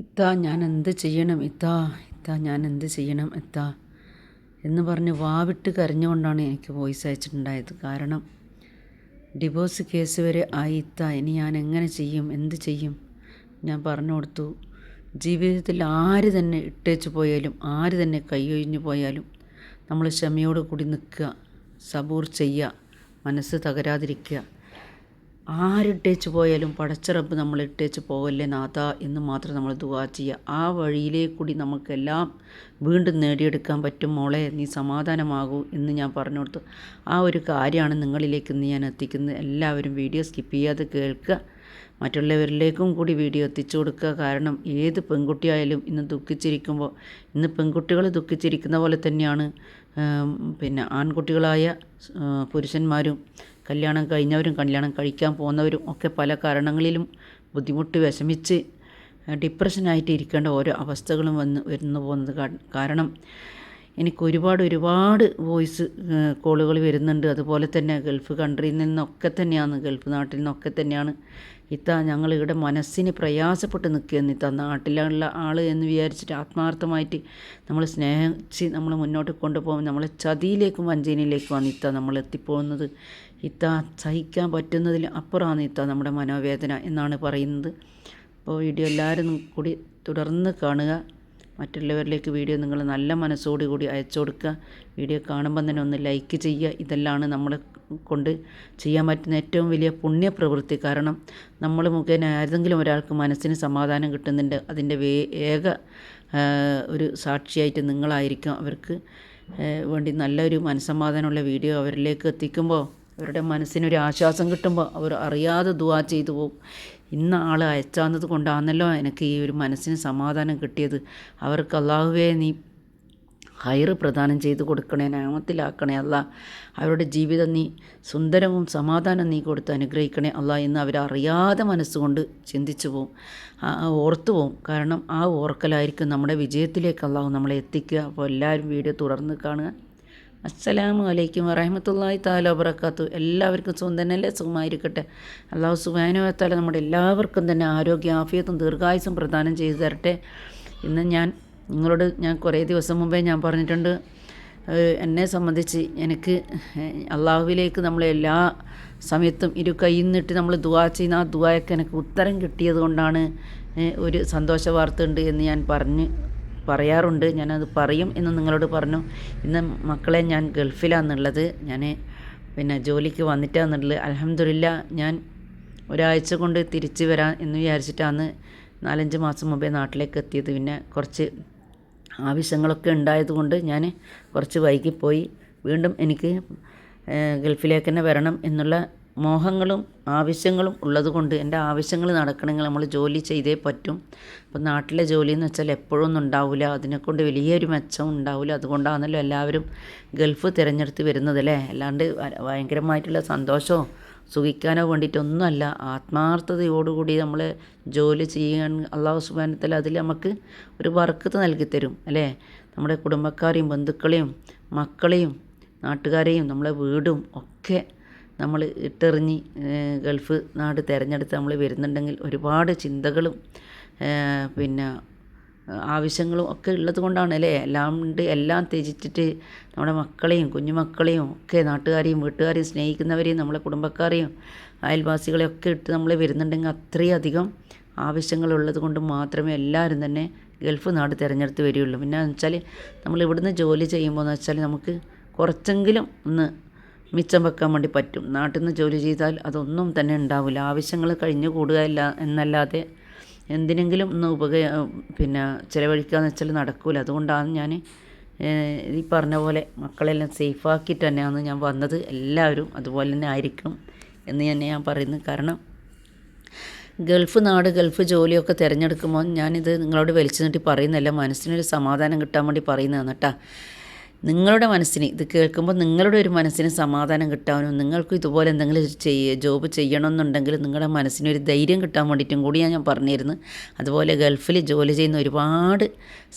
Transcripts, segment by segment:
ഇത്താ ഞാൻ എന്ത് ചെയ്യണം? ഇത്താ ഇത്താ ഞാൻ എന്ത് ചെയ്യണം? ഇത്താ എന്ന് പറഞ്ഞ് വാവിട്ട് കരഞ്ഞുകൊണ്ടാണ് എനിക്ക് വോയിസ് അയച്ചിട്ടുണ്ടായത്. കാരണം ഡിവോഴ്സ് കേസ് വരെ ആയി ഇത്താ. ഇനി ഞാൻ എങ്ങനെ ചെയ്യും? എന്ത് ചെയ്യും? ഞാൻ പറഞ്ഞു കൊടുത്തു. ജീവിതത്തിൽ ആര് തന്നെ ഇട്ടേച്ച് പോയാലും ആര് തന്നെ കൈയൊഴിഞ്ഞു പോയാലും നമ്മൾ ക്ഷമയോട് കൂടി നിൽക്കുക സബൂർ ചെയ്യുക മനസ്സ് തകരാതിരിക്കുക. ആരിട്ടേച്ച് പോയാലും പടച്ചറപ്പ് നമ്മൾ ഇട്ടേച്ച് പോകല്ലേ നാഥ എന്ന് മാത്രം നമ്മൾ ദുവാ ചെയ്യുക. ആ വഴിയിലേ കൂടി നമുക്കെല്ലാം വീണ്ടും നേടിയെടുക്കാൻ പറ്റും. മോളെ നീ സമാധാനമാകൂ എന്ന് ഞാൻ പറഞ്ഞു കൊടുത്തു ആ ഒരു കാര്യമാണ് നിങ്ങളിലേക്ക് ഇന്ന് ഞാൻ എത്തിക്കുന്നത്. എല്ലാവരും വീഡിയോ സ്കിപ്പ് ചെയ്യാതെ കേൾക്കുക. മറ്റുള്ളവരിലേക്കും കൂടി വീഡിയോ എത്തിച്ചു കൊടുക്കുക. കാരണം ഏത് പെൺകുട്ടിയായാലും ഇന്ന് ദുഃഖിച്ചിരിക്കുമ്പോൾ ഇന്ന് പെൺകുട്ടികൾ ദുഃഖിച്ചിരിക്കുന്ന പോലെ തന്നെയാണ് പിന്നെ ആൺകുട്ടികളായ പുരുഷന്മാരും കല്യാണം കഴിഞ്ഞവരും കല്യാണം കഴിക്കാൻ പോകുന്നവരും ഒക്കെ പല കാരണങ്ങളിലും ബുദ്ധിമുട്ട് വിഷമിച്ച് ഡിപ്രഷനായിട്ട് ഇരിക്കേണ്ട ഓരോ അവസ്ഥകളും വന്ന് വരുന്നു പോകുന്നത് കാരണം എനിക്ക് ഒരുപാട് ഒരുപാട് വോയിസ് കോളുകൾ വരുന്നുണ്ട്. അതുപോലെ തന്നെ ഗൾഫ് കൺട്രിയിൽ നിന്നൊക്കെ തന്നെയാണ് ഗൾഫ് നാട്ടിൽ നിന്നൊക്കെ തന്നെയാണ്. ഇത്ത ഞങ്ങൾ ഇവിടെ മനസ്സിന് പ്രയാസപ്പെട്ട് നിൽക്കുകയെന്ന് ഇത്ത നാട്ടിലുള്ള ആൾ എന്ന് വിചാരിച്ചിട്ട് ആത്മാർത്ഥമായിട്ട് നമ്മൾ സ്നേഹിച്ച് നമ്മൾ മുന്നോട്ട് കൊണ്ടുപോകുമ്പോൾ നമ്മളെ ചതിയിലേക്കും വഞ്ചനയിലേക്കുമാണ് ഇത്ത നമ്മൾ എത്തിപ്പോകുന്നത്. ഇത്ത സഹിക്കാൻ പറ്റുന്നതിൽ അപ്പുറമാണ് ഇത്ത നമ്മുടെ മനോവേദന എന്നാണ് പറയുന്നത്. അപ്പോൾ വീഡിയോ എല്ലാവരും കൂടി തുടർന്ന് കാണുക. മറ്റുള്ളവരിലേക്ക് വീഡിയോ നിങ്ങൾ നല്ല മനസ്സോടു കൂടി അയച്ചു കൊടുക്കുക. വീഡിയോ കാണുമ്പം തന്നെ ഒന്ന് ലൈക്ക് ചെയ്യുക. ഇതെല്ലാമാണ് നമ്മൾ കൊണ്ട് ചെയ്യാൻ പറ്റുന്ന ഏറ്റവും വലിയ പുണ്യപ്രവൃത്തി. കാരണം നമ്മൾ മുഖേന ഏതെങ്കിലും ഒരാൾക്ക് മനസ്സിന് സമാധാനം കിട്ടുന്നുണ്ട്. അതിന്റെ വേ ഏക ഒരു സാക്ഷിയായിട്ട് നിങ്ങളായിരിക്കും. അവർക്ക് വേണ്ടി നല്ലൊരു മനസ്സമാധാനമുള്ള വീഡിയോ അവരിലേക്ക് എത്തിക്കുമ്പോൾ അവരുടെ മനസ്സിനൊരു ആശ്വാസം കിട്ടുമ്പോൾ അവർ അറിയാതെ ദുവാ ചെയ്തു പോകും. ഇന്ന ആൾ അയച്ചാന്നത് കൊണ്ടാണല്ലോ എനിക്ക് ഈ ഒരു മനസ്സിന് സമാധാനം കിട്ടിയത്. അവർക്ക് അള്ളാഹുവേ നീ ഹൈറ് പ്രദാനം ചെയ്തു കൊടുക്കണേ നാമത്തിലാക്കണേ അല്ല. അവരുടെ ജീവിതം നീ സുന്ദരവും സമാധാനം നീ കൊടുത്ത് അനുഗ്രഹിക്കണേ അല്ല എന്ന് അവരറിയാതെ മനസ്സുകൊണ്ട് ചിന്തിച്ചു പോവും. ഓർത്തു പോവും. കാരണം ആ ഓർക്കലായിരിക്കും നമ്മുടെ വിജയത്തിലേക്ക് അള്ളാഹു നമ്മളെ എത്തിക്കുക. അപ്പോൾ എല്ലാവരും വീഡിയോ തുടർന്ന് കാണുക. അസ്സലാമു അലൈക്കും വറഹമത്തല്ലാഹി താല വബർക്കാത്തു എല്ലാവർക്കും സുഖം തന്നെയല്ലേ? സുഖമായിരിക്കട്ടെ. അള്ളാഹു സുബാനുവത്താല നമ്മുടെ എല്ലാവർക്കും തന്നെ ആരോഗ്യ ആഫിയത്തും ദീർഘായുസും പ്രദാനം ചെയ്തു തരട്ടെ. ഇന്ന് ഞാൻ നിങ്ങളോട് ഞാൻ കുറേ ദിവസം മുമ്പേ ഞാൻ പറഞ്ഞിട്ടുണ്ട് എന്നെ സംബന്ധിച്ച് എനിക്ക് അള്ളാഹുവിലേക്ക് നമ്മൾ എല്ലാ സമയത്തും ഇരു കൈ നിന്നിട്ട് നമ്മൾ ദുവാ ചെയ്യുന്ന ആ ദുവായൊക്കെ എനിക്ക് ഉത്തരം കിട്ടിയത് കൊണ്ടാണ് ഒരു സന്തോഷ വാർത്ത ഉണ്ട് എന്ന് ഞാൻ പറഞ്ഞ് പറയാറുണ്ട്. ഞാനത് പറയും എന്ന് നിങ്ങളോട് പറഞ്ഞു. ഇന്ന് മക്കളെ ഞാൻ ഗൾഫിലാണെന്നുള്ളത് ഞാൻ പിന്നെ ജോലിക്ക് വന്നിട്ടാണെന്നുള്ളത് അലഹമില്ല ഞാൻ ഒരാഴ്ച കൊണ്ട് തിരിച്ച് വരാം എന്ന് വിചാരിച്ചിട്ടാണ് നാലഞ്ച് മാസം മുമ്പേ നാട്ടിലേക്ക് എത്തിയത്. പിന്നെ കുറച്ച് ആവശ്യങ്ങളൊക്കെ ഉണ്ടായതുകൊണ്ട് ഞാൻ കുറച്ച് വൈകിപ്പോയി. വീണ്ടും എനിക്ക് ഗൾഫിലേക്ക് തന്നെ വരണം എന്നുള്ള മോഹങ്ങളും ആവശ്യങ്ങളും ഉള്ളതുകൊണ്ട് എന്റെ ആവശ്യങ്ങൾ നടക്കണമെങ്കിൽ നമ്മൾ ജോലി ചെയ്തേ പറ്റും. അപ്പം നാട്ടിലെ ജോലി എന്ന് വെച്ചാൽ എപ്പോഴൊന്നും ഉണ്ടാവില്ല. അതിനെക്കൊണ്ട് വലിയൊരു മെച്ചം ഉണ്ടാവില്ല. അതുകൊണ്ടാണല്ലോ എല്ലാവരും ഗൾഫ് തിരഞ്ഞെടുത്ത് വരുന്നത് അല്ലേ? അല്ലാണ്ട് ഭയങ്കരമായിട്ടുള്ള സന്തോഷമോ സുഖിക്കാനോ വേണ്ടിയിട്ടൊന്നുമല്ല. ആത്മാർത്ഥതയോടുകൂടി നമ്മൾ ജോലി ചെയ്യാൻ അള്ളാഹു സുബാനത്തിൽ അതിൽ നമുക്ക് ഒരു വർക്കത്ത് നൽകിത്തരും തരും അല്ലേ? നമ്മുടെ കുടുംബക്കാരെയും ബന്ധുക്കളെയും മക്കളെയും നാട്ടുകാരെയും നമ്മളെ വീടും ഒക്കെ നമ്മൾ ഇട്ടെറിഞ്ഞ് ഗൾഫ് നാട് തിരഞ്ഞെടുത്ത് നമ്മൾ വരുന്നുണ്ടെങ്കിൽ ഒരുപാട് ചിന്തകളും പിന്നെ ആവശ്യങ്ങളും ഒക്കെ ഉള്ളത് കൊണ്ടാണ് അല്ലേ? എല്ലാം ഉണ്ട്. എല്ലാം ത്യജിച്ചിട്ട് നമ്മുടെ മക്കളെയും കുഞ്ഞുമക്കളെയും ഒക്കെ നാട്ടുകാരെയും വീട്ടുകാരെയും സ്നേഹിക്കുന്നവരെയും നമ്മളെ കുടുംബക്കാരെയും അയൽവാസികളെയും ഒക്കെ ഇട്ട് നമ്മൾ വരുന്നുണ്ടെങ്കിൽ അത്രയധികം ആവശ്യങ്ങളുള്ളത് കൊണ്ട് മാത്രമേ എല്ലാവരും തന്നെ ഗൾഫ് നാട് തിരഞ്ഞെടുത്ത് വരികയുള്ളൂ. പിന്നെ എന്ന് വെച്ചാൽ നമ്മൾ ഇവിടുന്ന് ജോലി ചെയ്യുമ്പോൾ എന്ന് വെച്ചാൽ നമുക്ക് കുറച്ചെങ്കിലും ഒന്ന് മിച്ചം വെക്കാൻ വേണ്ടി പറ്റും. നാട്ടിൽ നിന്ന് ജോലി ചെയ്താൽ അതൊന്നും തന്നെ ഉണ്ടാവില്ല. ആവശ്യങ്ങൾ കഴിഞ്ഞു കൂടുകയല്ല എന്നല്ലാതെ എന്തിനെങ്കിലും ഒന്ന് ഉപക പിന്നെ ചിലവഴിക്കുകയെന്ന് വെച്ചാൽ നടക്കില്ല അതുകൊണ്ടാണ് ഞാൻ ഈ പറഞ്ഞ പോലെ മക്കളെല്ലാം സേഫാക്കിയിട്ട് തന്നെയാണ് ഞാൻ വന്നത്. എല്ലാവരും അതുപോലെ തന്നെ ആയിരിക്കും എന്ന് തന്നെ ഞാൻ പറയുന്നു. കാരണം ഗൾഫ് നാട് ഗൾഫ് ജോലിയൊക്കെ തിരഞ്ഞെടുക്കുമ്പോൾ ഞാനിത് നിങ്ങളോട് വലിച്ചു നീട്ടി പറയുന്നതല്ല മനസ്സിനൊരു സമാധാനം കിട്ടാൻ വേണ്ടി പറയുന്നതാണ് കേട്ടോ. നിങ്ങളുടെ മനസ്സിന് ഇത് കേൾക്കുമ്പോൾ നിങ്ങളുടെ ഒരു മനസ്സിന് സമാധാനം കിട്ടാനും നിങ്ങൾക്കും ഇതുപോലെ എന്തെങ്കിലും ചെയ്യ ജോബ് ചെയ്യണമെന്നുണ്ടെങ്കിൽ നിങ്ങളുടെ മനസ്സിനൊരു ധൈര്യം കിട്ടാൻ വേണ്ടിയിട്ടും കൂടിയാണ് ഞാൻ പറഞ്ഞിരുന്നു. അതുപോലെ ഗൾഫിൽ ജോലി ചെയ്യുന്ന ഒരുപാട്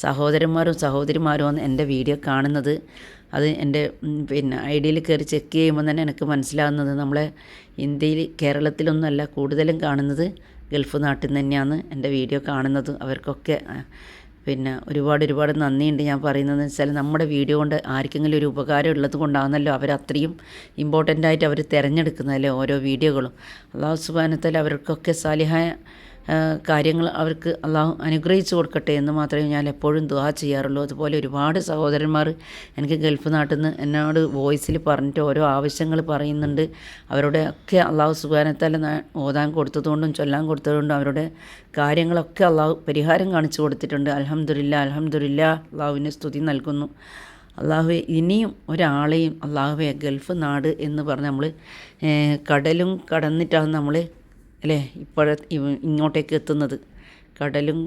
സഹോദരന്മാരും സഹോദരിമാരും എന്റെ വീഡിയോ കാണുന്നത്. അത് എന്റെ പിന്നെ ഐ ഡിയിൽ കയറി ചെക്ക് ചെയ്യുമ്പോൾ തന്നെ എനിക്ക് മനസ്സിലാകുന്നത് നമ്മളെ ഇന്ത്യയിൽ കേരളത്തിലൊന്നുമല്ല കൂടുതലും കാണുന്നത് ഗൾഫ് നാട്ടിൽ നിന്ന് തന്നെയാണ് എന്റെ വീഡിയോ കാണുന്നത്. അവർക്കൊക്കെ പിന്നെ ഒരുപാട് ഒരുപാട് നന്ദിയുണ്ട് ഞാൻ പറയുന്നതെന്ന് വെച്ചാൽ നമ്മുടെ വീഡിയോ കൊണ്ട് ആർക്കെങ്കിലും ഒരു ഉപകാരം ഉള്ളത് കൊണ്ടാണല്ലോ അവർ അത്രയും ഇമ്പോർട്ടന്റ് ആയിട്ട് അവർ തിരഞ്ഞെടുക്കുന്നതല്ലേ ഓരോ വീഡിയോകളും. അള്ളാഹു സുബാനത്തിൽ അവർക്കൊക്കെ സാലിഹായ കാര്യങ്ങൾ അവർക്ക് അള്ളാഹു അനുഗ്രഹിച്ചു കൊടുക്കട്ടെ എന്ന് മാത്രമേ ഞാൻ എപ്പോഴും ദുആ ചെയ്യാറുള്ളൂ. അതുപോലെ ഒരുപാട് സഹോദരന്മാർ എനിക്ക് ഗൾഫ് നാട്ടിൽ നിന്ന് എന്നോട് വോയിസിൽ പറഞ്ഞിട്ട് ഓരോ ആവശ്യങ്ങൾ പറയുന്നുണ്ട്. അവരുടെ ഒക്കെ അള്ളാഹു സുഖാനത്താൽ ഓതാൻ കൊടുത്തതുകൊണ്ടും ചൊല്ലാൻ കൊടുത്തതുകൊണ്ടും അവരുടെ കാര്യങ്ങളൊക്കെ അള്ളാഹു പരിഹാരം കാണിച്ചു കൊടുത്തിട്ടുണ്ട്. അലഹമുല്ല അലഹമുല്ല അള്ളാഹുവിന് സ്തുതി നൽകുന്നു. അള്ളാഹുവെ ഇനിയും ഒരാളെയും അള്ളാഹുവെ ഗൾഫ് നാട് എന്ന് പറഞ്ഞ് നമ്മൾ കടലും കടന്നിട്ടാണ് നമ്മൾ അല്ലേ? ഇപ്പോഴ ഇങ്ങോട്ടേക്ക് എത്തുന്നത്. കടലും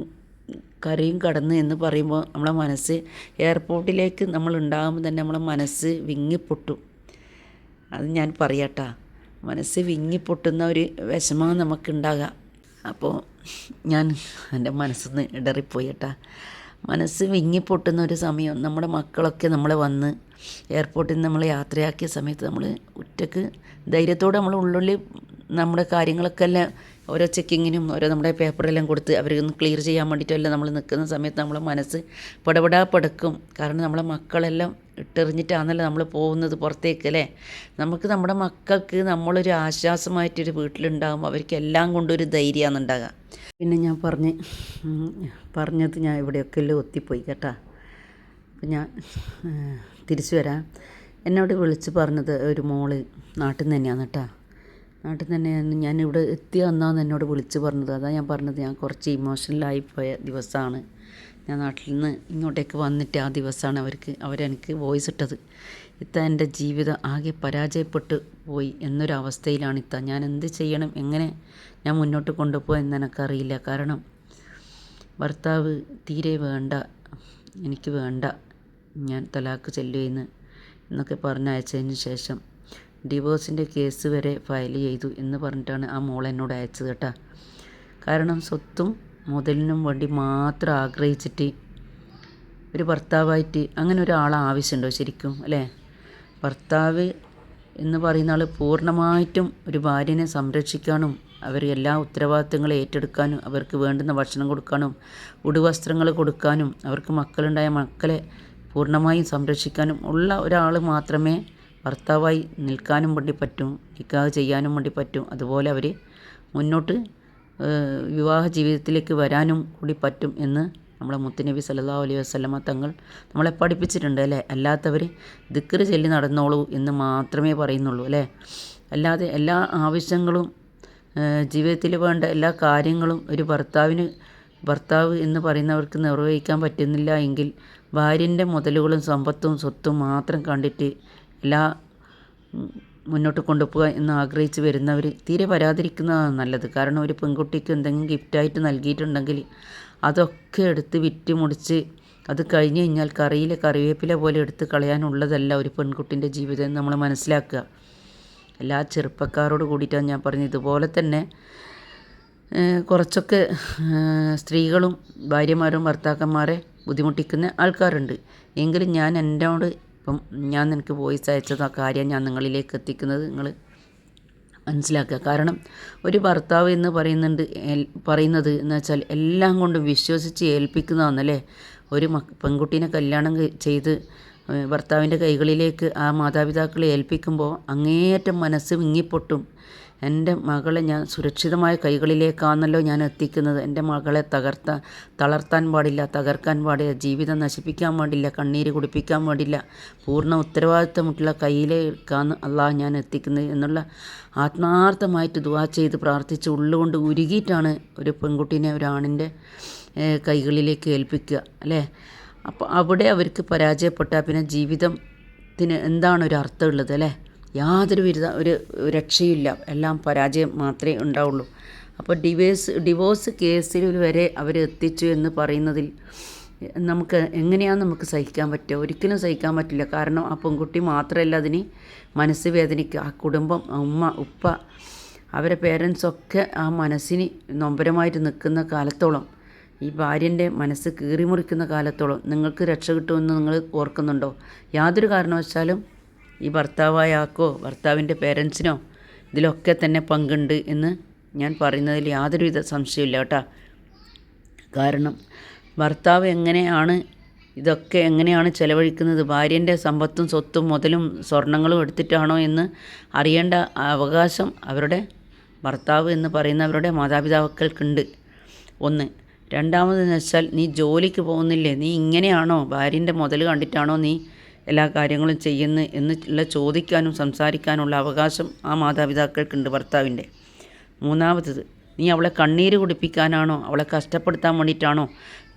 കരയും കടന്ന് എന്ന് പറയുമ്പോൾ നമ്മളെ മനസ്സ് എയർപോർട്ടിലേക്ക് നമ്മൾ ഉണ്ടാകുമ്പോൾ തന്നെ നമ്മളെ മനസ്സ് വിങ്ങിപ്പൊട്ടും. അത് ഞാൻ പറയട്ടാ. മനസ്സ് വിങ്ങിപ്പൊട്ടുന്ന ഒരു വിഷമം നമുക്കുണ്ടാകാം. അപ്പോൾ ഞാൻ എന്റെ മനസ്സിന്ന് ഇടറിപ്പോയിട്ടാ. മനസ്സ് വിങ്ങിപ്പൊട്ടുന്ന ഒരു സമയം നമ്മുടെ മക്കളൊക്കെ നമ്മളെ വന്ന് എയർപോർട്ടിൽ നിന്ന് നമ്മൾ യാത്രയാക്കിയ സമയത്ത് നമ്മൾ ഒറ്റയ്ക്ക് ധൈര്യത്തോടെ നമ്മൾ ഉള്ളിൽ നമ്മുടെ കാര്യങ്ങളൊക്കെ എല്ലാം ഓരോ ചെക്കിങ്ങിനും ഓരോ നമ്മുടെ പേപ്പറെല്ലാം കൊടുത്ത് അവരൊന്ന് ക്ലിയർ ചെയ്യാൻ വേണ്ടിയിട്ടെല്ലാം നമ്മൾ നിൽക്കുന്ന സമയത്ത് നമ്മളെ മനസ്സ് പടപടാ പടക്കും. കാരണം നമ്മളെ മക്കളെല്ലാം ഇട്ടെറിഞ്ഞിട്ടാണല്ലോ നമ്മൾ പോകുന്നത് പുറത്തേക്ക് അല്ലേ? നമുക്ക് നമ്മുടെ മക്കൾക്ക് നമ്മളൊരു ആശ്വാസമായിട്ടൊരു വീട്ടിലുണ്ടാകുമ്പോൾ അവർക്ക് എല്ലാം കൊണ്ടൊരു ധൈര്യമാണ് ഉണ്ടാകുക പിന്നെ ഞാൻ പറഞ്ഞ് പറഞ്ഞത് ഞാൻ ഇവിടെയൊക്കെ എല്ലാം ഒത്തിപ്പോയി കേട്ടാ. അപ്പം ഞാൻ തിരിച്ചു വരാം. എന്നോട് വിളിച്ച് പറഞ്ഞത് ഒരു മോൾ നാട്ടിൽ നിന്ന് തന്നെയാണ് കേട്ടാ. നാട്ടിൽ തന്നെയാണ് ഇവിടെ എത്തി വന്നാന്ന് എന്നോട് വിളിച്ച് പറഞ്ഞത്. അതാണ് ഞാൻ പറഞ്ഞത് ഞാൻ കുറച്ച് ഇമോഷണലായി പോയ ദിവസമാണ്. ഞാൻ നാട്ടിൽ നിന്ന് ഇങ്ങോട്ടേക്ക് വന്നിട്ട് ആ ദിവസമാണ് അവർക്ക് അവരെനിക്ക് വോയിസ് ഇട്ടത്. ഇത്ത എന്റെ ജീവിതം ആകെ പരാജയപ്പെട്ടു പോയി എന്നൊരവസ്ഥയിലാണ് ഇത്ത. ഞാൻ എന്ത് ചെയ്യണം എങ്ങനെ ഞാൻ മുന്നോട്ട് കൊണ്ടുപോകും എന്ന് എനിക്കറിയില്ല കാരണം ഭർത്താവ് തീരെ വേണ്ട എനിക്ക് വേണ്ട ഞാൻ തലാക്ക് ചെല്ലുമെന്ന് എന്നൊക്കെ പറഞ്ഞയച്ചതിന് ശേഷം ഡിവോഴ്സിന്റെ കേസ് വരെ ഫയൽ ചെയ്തു എന്ന് പറഞ്ഞിട്ടാണ് ആ മോൾ എന്നോട് അയച്ചത് കേട്ടോ. കാരണം സ്വത്തും മുതലിനും വേണ്ടി മാത്രം ആഗ്രഹിച്ചിട്ട് ഒരു ഭർത്താവായിട്ട് അങ്ങനെ ഒരാളെ ആവശ്യമുണ്ടോ ശരിക്കും അല്ലേ? ഭർത്താവ് എന്ന് പറയുന്ന ആൾ പൂർണമായിട്ടും ഒരു ഭാര്യനെ സംരക്ഷിക്കാനും അവർ എല്ലാ ഉത്തരവാദിത്തങ്ങളും ഏറ്റെടുക്കാനും അവർക്ക് വേണ്ടുന്ന ഭക്ഷണം കൊടുക്കാനും ഉടുവസ്ത്രങ്ങൾ കൊടുക്കാനും അവർക്ക് മക്കളുണ്ടായ മക്കളെ പൂർണമായും സംരക്ഷിക്കാനും ഉള്ള ഒരാൾ മാത്രമേ ഭർത്താവായി നിൽക്കാനും വേണ്ടി പറ്റും നിക്കാഹ് ചെയ്യാനും വേണ്ടി പറ്റും. അതുപോലെ അവർ മുന്നോട്ട് വിവാഹ ജീവിതത്തിലേക്ക് വരാനും കൂടി പറ്റും എന്ന് നമ്മളെ മുത്തുനബി സല്ലല്ലാഹു അലൈഹി വസല്ലമ തങ്ങൾ നമ്മളെ പഠിപ്പിച്ചിട്ടുണ്ട് അല്ലേ? അല്ലാത്തവർ ദിക്കറ് ചൊല്ലി നടന്നോളൂ എന്ന് മാത്രമേ പറയുന്നുള്ളൂ അല്ലേ? അല്ലാതെ എല്ലാ ആവശ്യങ്ങളും ജീവിതത്തിൽ വേണ്ട എല്ലാ കാര്യങ്ങളും ഒരു ഭർത്താവിന് ഭർത്താവ് എന്ന് പറയുന്നവർക്ക് നിർവഹിക്കാൻ പറ്റുന്നില്ല എങ്കിൽ ഭാര്യന്റെ മുതലുകളും സമ്പത്തും സ്വത്തും മാത്രം കണ്ടിട്ട് എല്ലാ മുന്നോട്ട് കൊണ്ടുപോകുക എന്ന് ആഗ്രഹിച്ച് വരുന്നവർ തീരെ വരാതിരിക്കുന്നതാണ് നല്ലത്. കാരണം ഒരു പെൺകുട്ടിക്ക് എന്തെങ്കിലും ഗിഫ്റ്റായിട്ട് നൽകിയിട്ടുണ്ടെങ്കിൽ അതൊക്കെ എടുത്ത് വിറ്റ് മുടിച്ച് അത് കഴിഞ്ഞ് കഴിഞ്ഞാൽ കറിയിലെ കറിവേപ്പില പോലെ എടുത്ത് കളയാനുള്ളതല്ല ഒരു പെൺകുട്ടിന്റെ ജീവിതം നമ്മൾ മനസ്സിലാക്കുക. എല്ലാ ചെറുപ്പക്കാരോട് കൂടിയിട്ടാണ് ഞാൻ പറഞ്ഞത്. ഇതുപോലെ തന്നെ കുറച്ചൊക്കെ സ്ത്രീകളും ഭാര്യമാരും ഭർത്താക്കന്മാരെ ബുദ്ധിമുട്ടിക്കുന്ന ആൾക്കാരുണ്ട്. എങ്കിലും ഞാൻ എന്നോട് ഇപ്പം ഞാൻ നിനക്ക് വോയിസ് അയച്ചത് ആ കാര്യം ഞാൻ നിങ്ങളിലേക്ക് എത്തിക്കുന്നത് നിങ്ങൾ മനസ്സിലാക്കുക. കാരണം ഒരു ഭർത്താവ് എന്ന് പറയുന്നുണ്ട് പറയുന്നത് എന്ന് വെച്ചാൽ എല്ലാം കൊണ്ടും വിശ്വസിച്ച് ഏൽപ്പിക്കുന്നതാണല്ലേ ഒരു പെൺകുട്ടീനെ കല്യാണം ചെയ്ത് ഭർത്താവിന്റെ കൈകളിലേക്ക് ആ മാതാപിതാക്കളെ ഏൽപ്പിക്കുമ്പോൾ അങ്ങേയറ്റം മനസ്സ് വിങ്ങിപ്പൊട്ടും. എന്റെ മകളെ ഞാൻ സുരക്ഷിതമായ കൈകളിലേക്കാണല്ലോ ഞാൻ എത്തിക്കുന്നത്. എന്റെ മകളെ തകർത്ത തളർത്താൻ പാടില്ല തകർക്കാൻ പാടില്ല ജീവിതം നശിപ്പിക്കാൻ പാടില്ല കണ്ണീര് കുടിപ്പിക്കാൻ പാടില്ല പൂർണ ഉത്തരവാദിത്തമുള്ള കയ്യിലേക്കാണ് അള്ളാഹ് ഞാൻ എത്തിക്കുന്നത് എന്നുള്ള ആത്മാർത്ഥമായിട്ട് ദുവാ ചെയ്ത് പ്രാർത്ഥിച്ച് ഉള്ളുകൊണ്ട് ഉരുകിയിട്ടാണ് ഒരു പെൺകുട്ടീനെ ഒരാണിന്റെ കൈകളിലേക്ക് ഏൽപ്പിക്കുക അല്ലേ? അപ്പോൾ അവിടെ അവർക്ക് പരാജയപ്പെട്ടാൽ പിന്നെ ജീവിതത്തിന് എന്താണ് ഒരു അർത്ഥമുള്ളത് അല്ലേ? യാതൊരു വിരുദ്ധ ഒരു രക്ഷയില്ല എല്ലാം പരാജയം മാത്രമേ ഉണ്ടാവുള്ളൂ. അപ്പോൾ ഡിവേഴ്സ് ഡിവോഴ്സ് കേസിൽ വരെ അവർ എത്തിച്ചു എന്ന് പറയുന്നതിൽ നമുക്ക് എങ്ങനെയാണ് നമുക്ക് സഹിക്കാൻ പറ്റുക? ഒരിക്കലും സഹിക്കാൻ പറ്റില്ല. കാരണം ആ പെൺകുട്ടി മാത്രമല്ല അതിന് മനസ്സ് വേദനിക്കുക. ആ കുടുംബം ഉമ്മ ഉപ്പ അവരെ പേരൻസൊക്കെ ആ മനസ്സിന് നൊമ്പരമായിട്ട് നിൽക്കുന്ന കാലത്തോളം ഈ ഭാര്യന്റെ മനസ്സ് കീറിമുറിക്കുന്ന കാലത്തോളം നിങ്ങൾക്ക് രക്ഷ കിട്ടുമെന്ന് നിങ്ങൾ ഓർക്കുന്നുണ്ടോ? യാതൊരു കാരണവശാലും ഈ ഭർത്താവായ ആക്കോ ഭർത്താവിന്റെ പേരൻസിനോ ഇതിലൊക്കെ തന്നെ പങ്കുണ്ട് എന്ന് ഞാൻ പറയുന്നതിൽ യാതൊരുവിധ സംശയമില്ല കേട്ടോ. കാരണം ഭർത്താവ് എങ്ങനെയാണ് ഇതൊക്കെ എങ്ങനെയാണ് ചെലവഴിക്കുന്നത്? ഭാര്യന്റെ സമ്പത്തും സ്വത്തും മുതലും സ്വർണങ്ങളും എടുത്തിട്ടാണോ എന്ന് അറിയേണ്ട അവകാശം അവരുടെ ഭർത്താവ് എന്ന് പറയുന്നവരുടെ മാതാപിതാക്കൾക്കുണ്ട്. ഒന്ന്. രണ്ടാമതെന്ന് വെച്ചാൽ നീ ജോലിക്ക് പോകുന്നില്ലേ? നീ ഇങ്ങനെയാണോ? ഭാര്യന്റെ മുതൽ കണ്ടിട്ടാണോ നീ എല്ലാ കാര്യങ്ങളും ചെയ്യുന്നു എന്നുള്ള ചോദിക്കാനും സംസാരിക്കാനുള്ള അവകാശം ആ മാതാപിതാക്കൾക്കുണ്ട് ഭർത്താവിന്റെ. മൂന്നാമത്തത് നീ അവളെ കണ്ണീര് കുടിപ്പിക്കാനാണോ അവളെ കഷ്ടപ്പെടുത്താൻ വേണ്ടിയിട്ടാണോ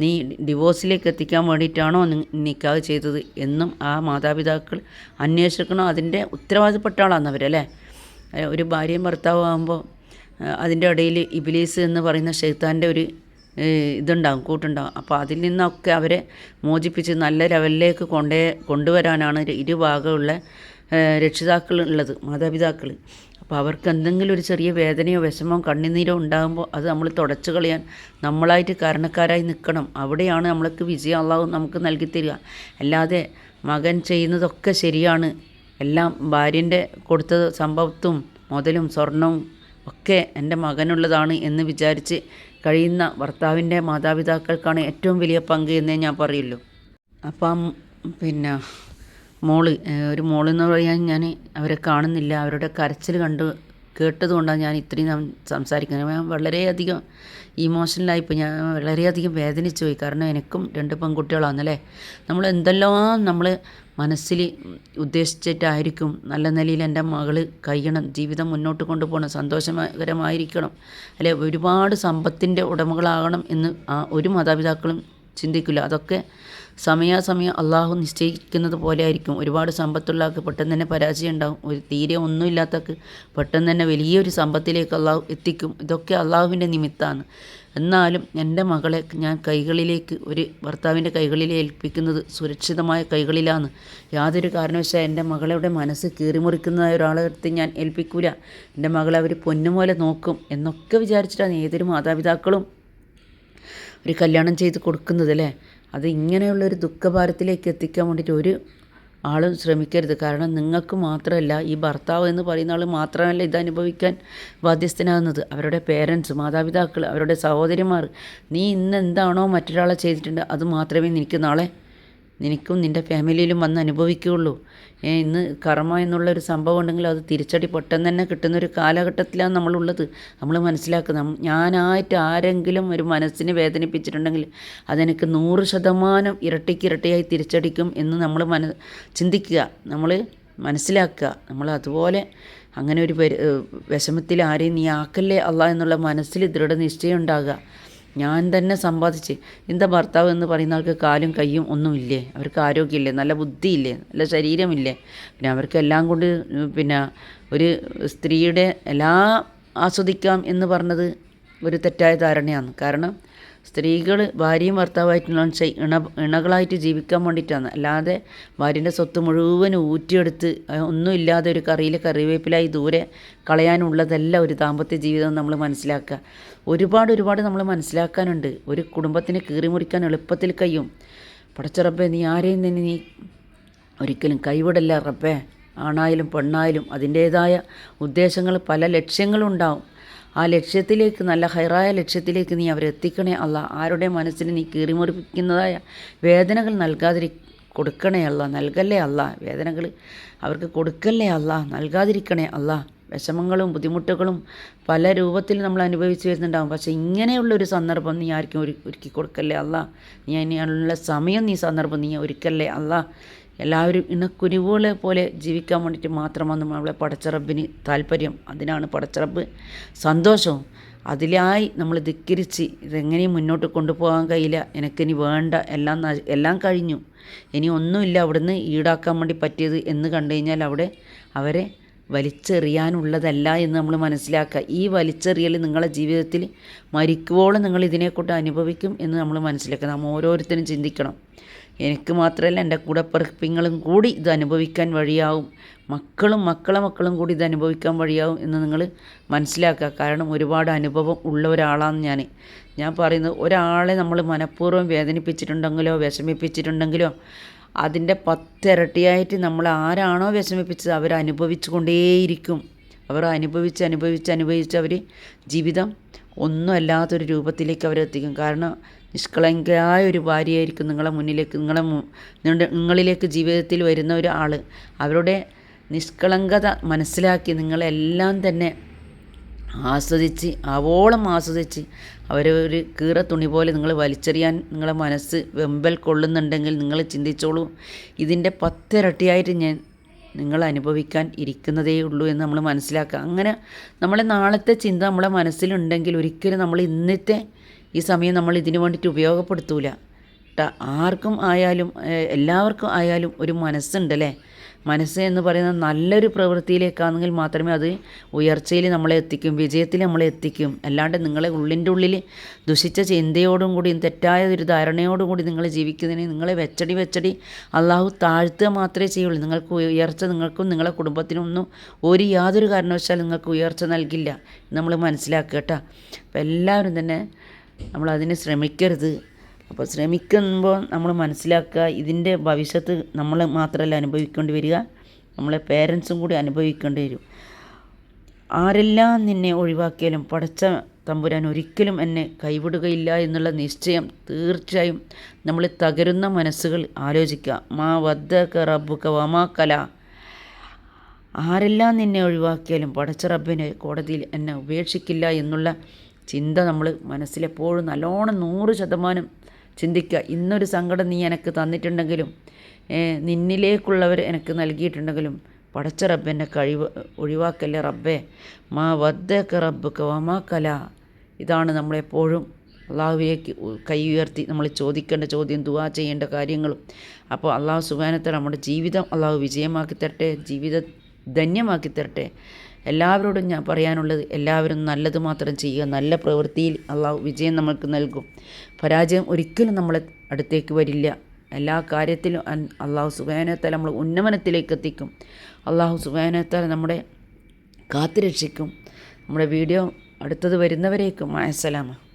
നീ ഡിവോഴ്സിലേക്ക് എത്തിക്കാൻ വേണ്ടിയിട്ടാണോ നിൽക്കാത് ചെയ്തത് എന്നും ആ മാതാപിതാക്കൾ അന്വേഷിക്കണം. അതിന്റെ ഉത്തരവാദിത്തപ്പെട്ട ആളാണ് അവരല്ലേ ഒരു ഭാര്യയും ഭർത്താവും ആകുമ്പോൾ അതിന്റെ ഇടയിൽ ഇബിലീസ് എന്ന് പറയുന്ന ഷെയ്ത്താന്റെ ഒരു ഇതുണ്ടാകും കൂട്ടുണ്ടാകും അപ്പോൾ അതിൽ നിന്നൊക്കെ അവരെ മോചിപ്പിച്ച് നല്ല ലെവലിലേക്ക് കൊണ്ടേ കൊണ്ടുവരാനാണ് ഇരുഭാഗമുള്ള രക്ഷിതാക്കൾ ഉള്ളത് മാതാപിതാക്കൾ. അപ്പോൾ അവർക്ക് എന്തെങ്കിലും ഒരു ചെറിയ വേദനയോ വിഷമോ കണ്ണുനീരോ ഉണ്ടാകുമ്പോൾ അത് നമ്മൾ തുടച്ചു കളയാൻ നമ്മളായിട്ട് കാരണക്കാരായി നിൽക്കണം. അവിടെയാണ് നമ്മൾക്ക് വിജയം അള്ളാഹു നമുക്ക് നൽകി തരിക. അല്ലാതെ മകൻ ചെയ്യുന്നതൊക്കെ ശരിയാണ്. എല്ലാം ഭാര്യന്റെ കൊടുത്ത സമ്പത്തും മുതലും സ്വർണവും ഒക്കെ എന്റെ മകനുള്ളതാണ് എന്ന് വിചാരിച്ച് കഴിയുന്ന ഭർത്താവിന്റെ മാതാപിതാക്കൾക്കാണ് ഏറ്റവും വലിയ പങ്ക് എന്നേ ഞാൻ പറയുള്ളൂ. അപ്പം പിന്നെ മോൾ ഒരു മോളെന്ന് പറയാൻ ഞാൻ അവരെ കാണുന്നില്ല. അവരുടെ കരച്ചിൽ കണ്ട് കേട്ടതുകൊണ്ടാണ് ഞാൻ ഇത്രയും സംസാരിക്കുന്നത്. ഞാൻ വളരെയധികം ഇമോഷണലായിപ്പോൾ ഞാൻ വളരെയധികം വേദനിച്ചു പോയി. കാരണം എനിക്കും രണ്ട് പെൺകുട്ടികളാണെന്നല്ലേ നമ്മൾ എന്തെല്ലാം നമ്മൾ മനസ്സിൽ ഉദ്ദേശിച്ചിട്ടായിരിക്കും നല്ല നിലയിൽ എന്റെ മകൾ കഴിയണം ജീവിതം മുന്നോട്ട് കൊണ്ടുപോകണം സന്തോഷകരമായിരിക്കണം അല്ലെ? ഒരുപാട് സമ്പത്തിന്റെ ഉടമകളാകണം എന്ന് ആ ഒരു മാതാപിതാക്കളും ചിന്തിക്കില്ല. അതൊക്കെ സമയാസമയം അള്ളാഹു നിശ്ചയിക്കുന്നത് പോലെ ആയിരിക്കും. ഒരുപാട് സമ്പത്തുള്ള ആൾക്ക് പെട്ടെന്ന് തന്നെ പരാജയം ഉണ്ടാകും ഒരു തീരെ ഒന്നുമില്ലാത്തക്ക് പെട്ടെന്ന് തന്നെ വലിയൊരു സമ്പത്തിലേക്ക് അള്ളാഹു എത്തിക്കും. ഇതൊക്കെ അള്ളാഹുവിന്റെ നിമിത്തമാണ്. എന്നാലും എന്റെ മകളെ ഞാൻ കൈകളിലേക്ക് ഒരു ഭർത്താവിന്റെ കൈകളിൽ ഏൽപ്പിക്കുന്നത് സുരക്ഷിതമായ കൈകളിലാണ്. യാതൊരു കാരണവശാൽ എന്റെ മകളുടെ മനസ്സ് കീറിമുറിക്കുന്നതായ ഒരാളെ അടുത്ത് ഞാൻ ഏൽപ്പിക്കൂല. എന്റെ മകളെ അവർ പൊന്നുപോലെ നോക്കും എന്നൊക്കെ വിചാരിച്ചിട്ടാണ് ഏതൊരു മാതാപിതാക്കളും ഒരു കല്യാണം ചെയ്ത് കൊടുക്കുന്നത് അല്ലേ? അത് ഇങ്ങനെയുള്ളൊരു ദുഃഖഭാരത്തിലേക്ക് എത്തിക്കാൻ വേണ്ടിയിട്ട് ഒരു ആളും ശ്രമിക്കരുത്. കാരണം നിങ്ങൾക്ക് മാത്രമല്ല ഈ ഭർത്താവ് എന്ന് പറയുന്ന ആൾ മാത്രമല്ല ഇത് അനുഭവിക്കാൻ ബാധ്യസ്ഥനാകുന്നത്. അവരുടെ പേരൻസ് മാതാപിതാക്കൾ അവരുടെ സഹോദരിമാർ നീ ഇന്ന് എന്താണോ മറ്റൊരാളെ ചെയ്തിട്ടുണ്ട് അത് മാത്രമേ നിനക്ക് നാളെ നിനക്കും നിന്റെ ഫാമിലിയിലും വന്ന് അനുഭവിക്കുകയുള്ളൂ. ഇന്ന് കർമ്മ എന്നുള്ളൊരു സംഭവം ഉണ്ടെങ്കിൽ അത് തിരിച്ചടി പെട്ടെന്ന് തന്നെ കിട്ടുന്നൊരു കാലഘട്ടത്തിലാണ് നമ്മളുള്ളത്. നമ്മൾ മനസ്സിലാക്കുന്നത് ഞാനായിട്ട് ആരെങ്കിലും ഒരു മനസ്സിനെ വേദനിപ്പിച്ചിട്ടുണ്ടെങ്കിൽ അതെനിക്ക് നൂറ് ശതമാനം ഇരട്ടിക്ക് ഇരട്ടിയായി തിരിച്ചടിക്കും എന്ന് നമ്മൾ മന ചിന്തിക്കുക. നമ്മൾ മനസ്സിലാക്കുക. നമ്മൾ അതുപോലെ അങ്ങനെ ഒരു വിഷമത്തിൽ ആരെയും നീ ആക്കല്ലേ അല്ല എന്നുള്ള മനസ്സിൽ ദൃഢനിശ്ചയം ഉണ്ടാകുക ഞാൻ തന്നെ സമ്പാദിച്ച്. എന്താ ഭർത്താവ് എന്ന് പറയുന്ന ആൾക്ക് കാലും കയ്യും ഒന്നുമില്ലേ? അവർക്ക് ആരോഗ്യമില്ലേ? നല്ല ബുദ്ധിയില്ലേ? നല്ല ശരീരമില്ലേ? പിന്നെ അവർക്ക് എല്ലാം കൊണ്ട് പിന്നെ ഒരു സ്ത്രീയുടെ എല്ലാ ആസ്വദിക്കാം എന്ന് പറഞ്ഞത് ഒരു തെറ്റായ ധാരണയാണ്. കാരണം സ്ത്രീകൾ ഭാര്യയും ഭർത്താവായിട്ടുള്ള ഇണ ഇണകളായിട്ട് ജീവിക്കാൻ വേണ്ടിയിട്ടാണ്. അല്ലാതെ ഭാര്യന്റെ സ്വത്ത് മുഴുവൻ ഊറ്റിയെടുത്ത് ഒന്നുമില്ലാതെ ഒരു കറിയിൽ കറിവേപ്പിലായി ദൂരെ കളയാനുള്ളതല്ല ഒരു ദാമ്പത്യ ജീവിതം നമ്മൾ മനസ്സിലാക്കുക. ഒരുപാട് ഒരുപാട് നമ്മൾ മനസ്സിലാക്കാനുണ്ട്. ഒരു കുടുംബത്തിനെ കീറിമുറിക്കാൻ എളുപ്പത്തിൽ കഴിയും. പടച്ചറപ്പേ നീ ആരെയും തന്നെ നീ ഒരിക്കലും കൈവിടല്ല റബ്ബേ. ആണായാലും പെണ്ണായാലും അതിന്റേതായ ഉദ്ദേശങ്ങൾ പല ലക്ഷ്യങ്ങളുണ്ടാവും. ആ ലക്ഷ്യത്തിലേക്ക് നല്ല ഹൈറായ ലക്ഷ്യത്തിലേക്ക് നീ അവരെത്തിക്കണേ അല്ല. ആരുടെ മനസ്സിന് നീ കീറിമുറിപ്പിക്കുന്നതായ വേദനകൾ നൽകാതിരി കൊടുക്കണേ അല്ല. നൽകല്ലേ അല്ല. വേദനകൾ അവർക്ക് കൊടുക്കല്ലേ അല്ല. നൽകാതിരിക്കണേ അല്ല. വിഷമങ്ങളും ബുദ്ധിമുട്ടുകളും പല രൂപത്തിൽ നമ്മൾ അനുഭവിച്ചു വരുന്നുണ്ടാകും പക്ഷേ ഇങ്ങനെയുള്ളൊരു സന്ദർഭം നീ ആർക്കും ഒരു ഒരുക്കി കൊടുക്കല്ലേ അല്ല. നീ അതിനുള്ള സമയം നീ സന്ദർഭം നീ ഒരുക്കല്ലേ അല്ല. എല്ലാവരും ഇണക്കുരുവുകളെ പോലെ ജീവിക്കാൻ വേണ്ടിയിട്ട് മാത്രമാണ് നമ്മളെ പടച്ചറബിന് താല്പര്യം. അതിനാണ് പടച്ചറബ് സന്തോഷവും. അതിലായി നമ്മൾ ധിക്കരിച്ച് ഇതെങ്ങനെയും മുന്നോട്ട് കൊണ്ടുപോകാൻ കഴിയില്ല. എനിക്കിനി വേണ്ട. എല്ലാം എല്ലാം കഴിഞ്ഞു. ഇനി ഒന്നുമില്ല അവിടുന്ന് ഈടാക്കാൻ വേണ്ടി പറ്റിയത് എന്ന് കണ്ടു കഴിഞ്ഞാൽ അവിടെ അവരെ വലിച്ചെറിയാനുള്ളതല്ല എന്ന് നമ്മൾ മനസ്സിലാക്കുക. ഈ വലിച്ചെറിയൽ നിങ്ങളുടെ ജീവിതത്തിൽ മരിക്കുവോളം നിങ്ങൾ ഇതിനെക്കൊണ്ട് അനുഭവിക്കും എന്ന് നമ്മൾ മനസ്സിലാക്കുക. നാം ഓരോരുത്തരും ചിന്തിക്കണം. എനിക്ക് മാത്രമല്ല എന്റെ കൂടെ കൂടപ്പിറപ്പിങ്ങളും കൂടി ഇത് അനുഭവിക്കാൻ വഴിയാവും. മക്കളും മക്കളെ മക്കളും കൂടി ഇത് അനുഭവിക്കാൻ വഴിയാവും എന്ന് നിങ്ങൾ മനസ്സിലാക്കുക. കാരണം ഒരുപാട് അനുഭവം ഉള്ള ഒരാളാണ് ഞാൻ. ഞാൻ പറയുന്നത് ഒരാളെ നമ്മൾ മനഃപൂർവം വേദനിപ്പിച്ചിട്ടുണ്ടെങ്കിലോ വിഷമിപ്പിച്ചിട്ടുണ്ടെങ്കിലോ അതിന്റെ പത്തിരട്ടിയായിട്ട് നമ്മൾ ആരാണോ വിഷമിപ്പിച്ചത് അവർ അനുഭവിച്ചു കൊണ്ടേയിരിക്കും അവർ അനുഭവിച്ച് അനുഭവിച്ച് അനുഭവിച്ച് അവർ ജീവിതം ഒന്നും അല്ലാത്തൊരു രൂപത്തിലേക്ക് അവരെത്തിക്കും കാരണം നിഷ്കളങ്കയായ ഒരു ഭാര്യയായിരിക്കും നിങ്ങളെ മുന്നിലേക്ക് നിങ്ങളെ നിങ്ങളിലേക്ക് ജീവിതത്തിൽ വരുന്ന ഒരാൾ അവരുടെ നിഷ്കളങ്കത മനസ്സിലാക്കി നിങ്ങളെല്ലാം തന്നെ ആസ്വദിച്ച് ആവോളം ആസ്വദിച്ച് അവരെ ഒരു കീറ തുണി പോലെ നിങ്ങൾ വലിച്ചെറിയാൻ നിങ്ങളെ മനസ്സ് വെമ്പൽ കൊള്ളുന്നുണ്ടെങ്കിൽ നിങ്ങൾ ചിന്തിച്ചോളൂ. ഇതിന്റെ പത്തിരട്ടിയായിട്ട് ഞാൻ നിങ്ങൾ അനുഭവിക്കാൻ ഇരിക്കുന്നതേ ഉള്ളൂ എന്ന് നമ്മൾ മനസ്സിലാക്കുക. അങ്ങനെ നമ്മളെ നാളത്തെ ചിന്ത നമ്മളെ മനസ്സിലുണ്ടെങ്കിൽ ഒരിക്കലും നമ്മൾ ഇന്നത്തെ ഈ സമയം നമ്മൾ ഇതിനു വേണ്ടിയിട്ട് ഉപയോഗപ്പെടുത്തൂല. ആർക്കും ആയാലും എല്ലാവർക്കും ആയാലും ഒരു മനസ്സുണ്ടല്ലേ? മനസ്സ് എന്ന് പറയുന്നത് നല്ലൊരു പ്രവൃത്തിയിലേക്കാണെങ്കിൽ മാത്രമേ അത് ഉയർച്ചയിൽ നമ്മളെ എത്തിക്കും വിജയത്തിൽ നമ്മളെ എത്തിക്കും. അല്ലാണ്ട് നിങ്ങളെ ഉള്ളിന്റെ ഉള്ളിൽ ദുഷിച്ച ചിന്തയോടും കൂടി തെറ്റായ ഒരു ധാരണയോടും കൂടി നിങ്ങൾ ജീവിക്കുന്നതിന് നിങ്ങളെ വെച്ചടി വെച്ചടി അള്ളാഹു താഴ്ത്തുക മാത്രമേ ചെയ്യുള്ളൂ. നിങ്ങൾക്ക് ഉയർച്ച നിങ്ങൾക്കും നിങ്ങളെ കുടുംബത്തിനും ഒന്നും ഒരു യാതൊരു കാരണവശാലും നിങ്ങൾക്ക് ഉയർച്ച നൽകില്ല നമ്മൾ മനസ്സിലാക്കുക കേട്ടോ എല്ലാവരും തന്നെ നമ്മൾ അതിന് ശ്രമിക്കരുത്. അപ്പോൾ ശ്രമിക്കുമ്പോൾ നമ്മൾ മനസ്സിലാക്കുക ഇതിന്റെ ഭവിഷ്യത്ത് നമ്മൾ മാത്രമല്ല അനുഭവിക്കേണ്ടി വരിക. നമ്മളെ പേരൻസും കൂടി അനുഭവിക്കേണ്ടി വരും. ആരെല്ലാം നിന്നെ ഒഴിവാക്കിയാലും പഠിച്ച തമ്പുരാൻ ഒരിക്കലും എന്നെ കൈവിടുകയില്ല എന്നുള്ള നിശ്ചയം തീർച്ചയായും നമ്മൾ തകരുന്ന മനസ്സുകൾ ആലോചിക്കുക. മാ വദ്ദക റബ്ബുക വമാ കല. ആരെല്ലാം നിന്നെ ഒഴിവാക്കിയാലും പടച്ച റബ്ബിനെ കോടതിയിൽ എന്നെ ഉപേക്ഷിക്കില്ല എന്നുള്ള ചിന്ത നമ്മൾ മനസ്സിലെപ്പോഴും നല്ലോണം നൂറ് ശതമാനം ചിന്തിക്കുക. ഇന്നൊരു സങ്കടം നീ എനിക്ക് തന്നിട്ടുണ്ടെങ്കിലും നിന്നിലേക്കുള്ളവർ എനിക്ക് നൽകിയിട്ടുണ്ടെങ്കിലും പടച്ച റബ്ബെന്റെ കഴിവ് ഒഴിവാക്കല്ലേ റബ്ബേ? മാ വദ്ദക്ക റബ്ബ് വമാ കല. ഇതാണ് നമ്മളെപ്പോഴും അള്ളാഹുവിലേക്ക് കൈ ഉയർത്തി നമ്മൾ ചോദിക്കേണ്ട ചോദ്യം ദുവാ ചെയ്യേണ്ട കാര്യങ്ങളും. അപ്പോൾ അള്ളാഹു സുബാനത്തെ നമ്മുടെ ജീവിതം അള്ളാഹു വിജയമാക്കി തരട്ടെ ജീവിതം ധന്യമാക്കി തരട്ടെ. എല്ലാവരോടും ഞാൻ പറയാനുള്ളത് എല്ലാവരും നല്ലത് മാത്രം ചെയ്യുക നല്ല പ്രവൃത്തിയിൽ അള്ളാഹു വിജയം നമ്മൾക്ക് നൽകും. പരാജയം ഒരിക്കലും നമ്മളെ അടുത്തേക്ക് വരില്ല. എല്ലാ കാര്യത്തിലും അള്ളാഹു സുബാനത്താൽ നമ്മൾ ഉന്നമനത്തിലേക്ക് എത്തിക്കും. അള്ളാഹു സുബാനത്താൽ നമ്മുടെ കാത്തുരക്ഷിക്കും നമ്മുടെ വീഡിയോ അടുത്തത് വരുന്നവരേക്കും അയസലാമ